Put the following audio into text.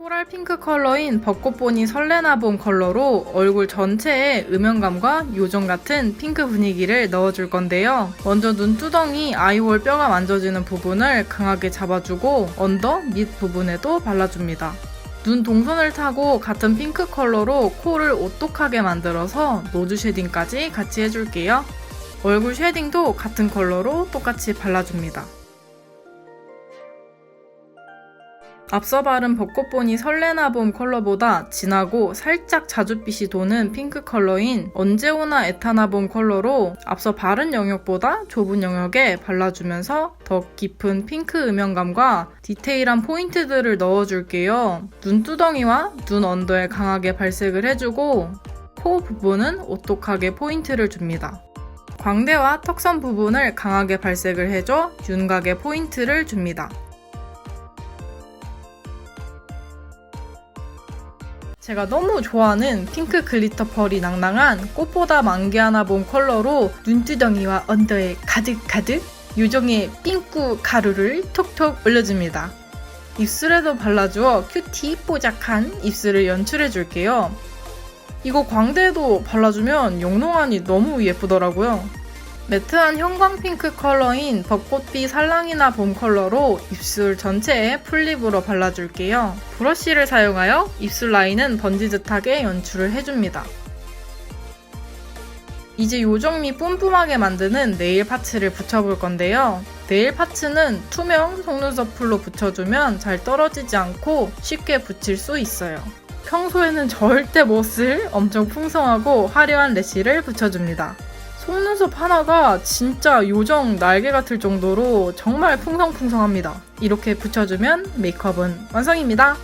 내추럴 핑크 컬러인 벚꽃보니 설레나봄 컬러로 얼굴 전체에 음영감과 요정 같은 핑크 분위기를 넣어줄 건데요. 먼저 눈두덩이 아이홀 뼈가 만져지는 부분을 강하게 잡아주고 언더, 밑 부분에도 발라줍니다. 눈 동선을 타고 같은 핑크 컬러로 코를 오똑하게 만들어서 노즈 쉐딩까지 같이 해줄게요. 얼굴 쉐딩도 같은 컬러로 똑같이 발라줍니다. 앞서 바른 벚꽃보니 설레나봄 컬러보다 진하고 살짝 자줏빛이 도는 핑크 컬러인 언제오나 에타나봄 컬러로 앞서 바른 영역보다 좁은 영역에 발라주면서 더 깊은 핑크 음영감과 디테일한 포인트들을 넣어줄게요. 눈두덩이와 눈 언더에 강하게 발색을 해주고 코 부분은 오똑하게 포인트를 줍니다. 광대와 턱선 부분을 강하게 발색을 해줘 윤곽에 포인트를 줍니다. 제가 너무 좋아하는 핑크 글리터 펄이 낭낭한 꽃보다 만개 하나 본 컬러로 눈두덩이와 언더에 가득가득 요정의 삥꾸 가루를 톡톡 올려줍니다. 입술에도 발라주어 큐티 뽀짝한 입술을 연출해줄게요. 이거 광대에도 발라주면 영롱하니 너무 예쁘더라고요. 매트한 형광 핑크 컬러인 벚꽃비 살랑이나 봄 컬러로 입술 전체에 풀립으로 발라줄게요. 브러쉬를 사용하여 입술 라인은 번지듯하게 연출을 해줍니다. 이제 요정미 뿜뿜하게 만드는 네일 파츠를 붙여볼 건데요. 네일 파츠는 투명 속눈썹 풀로 붙여주면 잘 떨어지지 않고 쉽게 붙일 수 있어요. 평소에는 절대 못 쓸 엄청 풍성하고 화려한 래쉬를 붙여줍니다. 속눈썹 하나가 진짜 요정 날개 같을 정도로 정말 풍성풍성합니다. 이렇게 붙여주면 메이크업은 완성입니다.